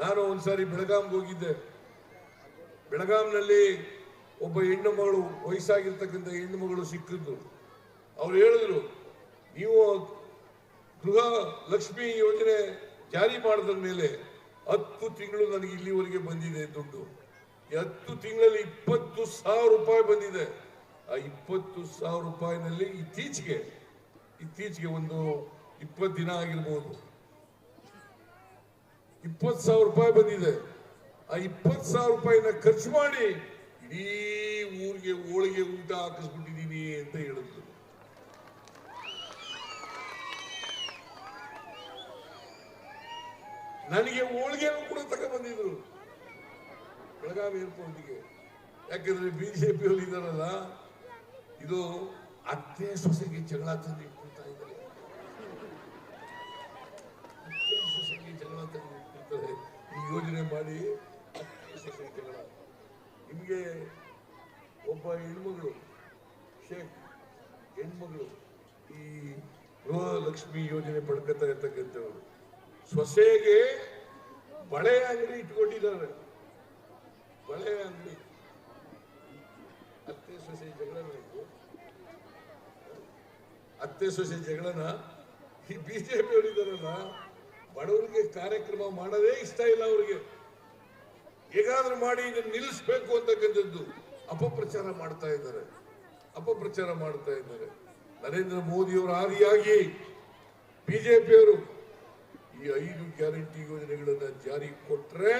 ನಾನು ಒಂದ್ಸಾರಿ ಬೆಳಗಾಂಗೆ ಹೋಗಿದ್ದೆ. ಬೆಳಗಾಂನಲ್ಲಿ ಒಬ್ಬ ಹೆಣ್ಣು ಮಗಳು, ವಯಸ್ಸಾಗಿರ್ತಕ್ಕಂಥ ಹೆಣ್ಣು ಮಗಳು ಸಿಕ್ಕಿದ್ದು. ಅವ್ರು ಹೇಳಿದ್ರು, ನೀವು ಗೃಹ ಲಕ್ಷ್ಮಿ ಯೋಜನೆ ಜಾರಿ ಮಾಡಿದ ಮೇಲೆ ಹತ್ತು ತಿಂಗಳು ನನಗೆ ಇಲ್ಲಿವರೆಗೆ ಬಂದಿದೆ ದುಡ್ಡು. ಹತ್ತು ತಿಂಗಳಲ್ಲಿ ಇಪ್ಪತ್ತು ಸಾವಿರ ರೂಪಾಯಿ ಬಂದಿದೆ. ಆ ಇಪ್ಪತ್ತು ಸಾವಿರ ರೂಪಾಯಿನಲ್ಲಿ ಇತ್ತೀಚೆಗೆ ಇತ್ತೀಚೆಗೆ ಒಂದು ಇಪ್ಪತ್ತು ದಿನ ಆಗಿರ್ಬೋದು. ಇಪ್ಪತ್ತು ಸಾವಿರ ರೂಪಾಯಿ ಬಂದಿದೆ. ಆ ಇಪ್ಪತ್ತು ಸಾವಿರ ರೂಪಾಯಿನ ಖರ್ಚು ಮಾಡಿ ಇಡೀ ಊರಿಗೆ ಹೋಳಿಗೆ ಊಟ ಹಾಕಿಸ್ಬಿಟ್ಟಿದೀನಿ ಅಂತ ಹೇಳಿದ್ರು. ನನಗೆ ಹೋಳಿಗೆನೂ ಕೂಡ ತಗೊಂಡ್ಬಂದಿದ್ರು ಬೆಳಗಾವಿ ಏರ್ಪೋರ್ಟ್ಗೆ ಯಾಕಂದ್ರೆ ಬಿಜೆಪಿ ಅವರು ಇದಾರಲ್ಲ ಇದು ಅತ್ತೆ ಸೊಸೆಗೆ ಜಗಳ ತಂದು ಇದ್ದಾರೆ. ಅತ್ತೆ ಸೊಸೆಗೆ ಅಂತ ತಂದು ಇಟ್ಕೊಳ್ತಾರೆ ಈ ಯೋಜನೆ ಮಾಡಿ ನಿಮಗೆ ಒಬ್ಬ ಹೆಣ್ಮಗಳು, ಶೇಖ್, ಹೆಣ್ಮಗಳು ಈ ಗೃಹಲಕ್ಷ್ಮಿ ಯೋಜನೆ ಪಡ್ಕೊತಾ ಇರ್ತಕ್ಕಂಥವ್ರು ಸೊಸೆಗೆ ಬಳೆ ಅಂಗಡಿ ಇಟ್ಕೊಂಡಿದ್ದಾರೆ. ಬಳೆ ಅಂಗಡಿ. ಅತ್ತೆ ಸೊಸೆ ಜಗಳ ಅತ್ತೆ ಸೊಸೆ ಜಗಳನ ಈ ಬಿಜೆಪಿ ಅವರಿದ್ದಾರಲ್ಲ ಬಡವರಿಗೆ ಕಾರ್ಯಕ್ರಮ ಮಾಡೋದೇ ಇಷ್ಟ ಇಲ್ಲ ಅವರಿಗೆ. ಹೇಗಾದ್ರೂ ಮಾಡಿ ಇದನ್ನು ನಿಲ್ಲಿಸ್ಬೇಕು ಅಂತಕ್ಕಂಥದ್ದು ಅಪಪ್ರಚಾರ ಮಾಡ್ತಾ ಇದ್ದಾರೆ. ಅಪಪ್ರಚಾರ ಮಾಡ್ತಾ ಇದ್ದಾರೆ. ನರೇಂದ್ರ ಮೋದಿಯವರ ಆದಿಯಾಗಿ ಬಿಜೆಪಿಯವರು ಈ ಐದು ಗ್ಯಾರಂಟಿ ಯೋಜನೆಗಳನ್ನ ಜಾರಿ ಕೊಟ್ರೆ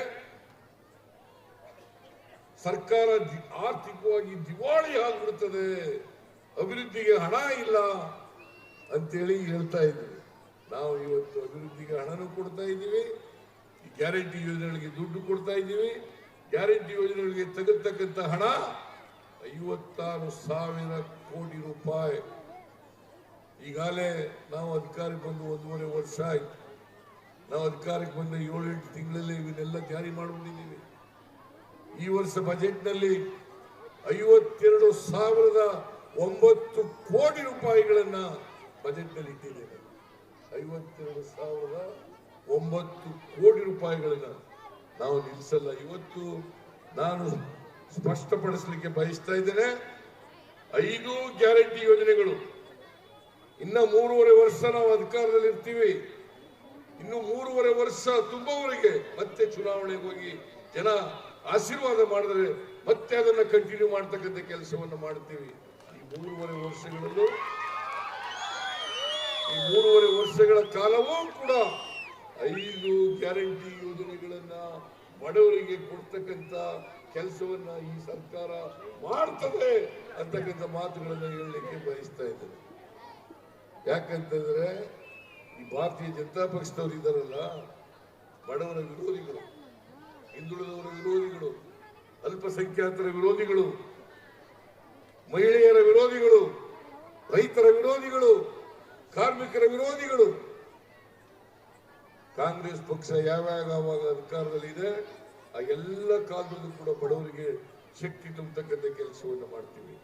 ಸರ್ಕಾರ ಆರ್ಥಿಕವಾಗಿ ದಿವಾಳಿ ಆಗ್ಬಿಡ್ತದೆ. ಅಭಿವೃದ್ಧಿಗೆ ಹಣ ಇಲ್ಲ ಅಂತೇಳಿ ಹೇಳ್ತಾ ಇದ್ದೀವಿ ನಾವು ಇವತ್ತು ಅಭಿವೃದ್ಧಿಗೆ ಹಣನೂ ಕೊಡ್ತಾ ಇದ್ದೀವಿ ಗ್ಯಾರಂಟಿ ಯೋಜನೆಗಳಿಗೆ ದುಡ್ಡು ಕೊಡ್ತಾ ಇದ್ದೀವಿ. ಗ್ಯಾರಂಟಿ ಯೋಜನೆಗಳಿಗೆ ತೆಗೆದತಕ್ಕಂಥ ಹಣ ಐವತ್ತಾರು ಸಾವಿರ ಕೋಟಿ ರೂಪಾಯಿ. ಈಗಾಗಲೇ ನಾವು ಅಧಿಕಾರಕ್ಕೆ ಬಂದು ಒಂದೂವರೆ ವರ್ಷ ಆಯ್ತು. ನಾವು ಅಧಿಕಾರಕ್ಕೆ ಬಂದ ಏಳೆಂಟು ತಿಂಗಳಲ್ಲಿ ಇವನ್ನೆಲ್ಲ ಜಾರಿ ಮಾಡಿಬಿಟ್ಟಿದ್ದೀವಿ. ಈ ವರ್ಷ ಬಜೆಟ್ನಲ್ಲಿ ಐವತ್ತೆರಡು ಸಾವಿರದ ಒಂಬತ್ತು ಕೋಟಿ ರೂಪಾಯಿಗಳನ್ನು ಬಜೆಟ್ನಲ್ಲಿ ಇಟ್ಟಿದ್ದೇನೆ ಐವತ್ತೆರಡು ಸಾವಿರದ ಒಂಬತ್ತು ಕೋಟಿ ರೂಪಾಯಿಗಳನ್ನ ನಾವು ನಿಲ್ಲಿಸಲ್ಲ ಇವತ್ತು ನಾನು ಸ್ಪಷ್ಟಪಡಿಸಲಿಕ್ಕೆ ಬಯಸ್ತಾ ಇದ್ದೇನೆ, ಐದು ಗ್ಯಾರಂಟಿ ಯೋಜನೆಗಳು. ಇನ್ನ ಮೂರುವರೆ ವರ್ಷ ನಾವು ಅಧಿಕಾರದಲ್ಲಿ ಇರ್ತೀವಿ. ಇನ್ನು ಮೂರುವರೆ ವರ್ಷ ತುಂಬುವವರೆಗೆ ಮತ್ತೆ ಚುನಾವಣೆಗೆ ಹೋಗಿ ಜನ ಆಶೀರ್ವಾದ ಮಾಡಿದ್ರೆ ಮತ್ತೆ ಅದನ್ನ ಕಂಟಿನ್ಯೂ ಮಾಡ್ತಕ್ಕಂಥ ಕೆಲಸವನ್ನು ಮಾಡ್ತೀವಿ. ಈ ಮೂರುವರೆ ವರ್ಷಗಳಲ್ಲೂ ಈ ಮೂರುವರೆ ವರ್ಷಗಳ ಕಾಲವೂ ಕೂಡ ಐದು ಗ್ಯಾರಂಟಿ ಯೋಜನೆಗಳನ್ನ ಬಡವರಿಗೆ ಕೊಡ್ತಕ್ಕಂಥ ಕೆಲಸವನ್ನ ಈ ಸರ್ಕಾರ ಮಾಡ್ತದೆ ಅಂತಕ್ಕಂಥ ಮಾತುಗಳನ್ನ ಹೇಳಲಿಕ್ಕೆ ಬಯಸ್ತಾ ಇದ್ದೇನೆ. ಯಾಕಂತಂದ್ರೆ ಈ ಭಾರತೀಯ ಜನತಾ ಪಕ್ಷದವರು ಇದ್ದಾರಲ್ಲ, ಬಡವರ ವಿರೋಧಿಗಳು, ಹಿಂದುಳಿದವರ ವಿರೋಧಿಗಳು, ಅಲ್ಪಸಂಖ್ಯಾತರ ವಿರೋಧಿಗಳು, ಮಹಿಳೆಯರ ವಿರೋಧಿಗಳು, ರೈತರ ವಿರೋಧಿಗಳು ಕಾರ್ಮಿಕರ ವಿರೋಧಿಗಳು. ಕಾಂಗ್ರೆಸ್ ಪಕ್ಷ ಯಾವಾಗ ಅವಾಗ ಅಧಿಕಾರದಲ್ಲಿದೆ, ಆ ಎಲ್ಲ ಕಾಲದಲ್ಲೂ ಕೂಡ ಬಡವರಿಗೆ ಶಕ್ತಿ ತುಂಬತಕ್ಕಂಥ ಕೆಲಸವನ್ನು ಮಾಡ್ತೀವಿ.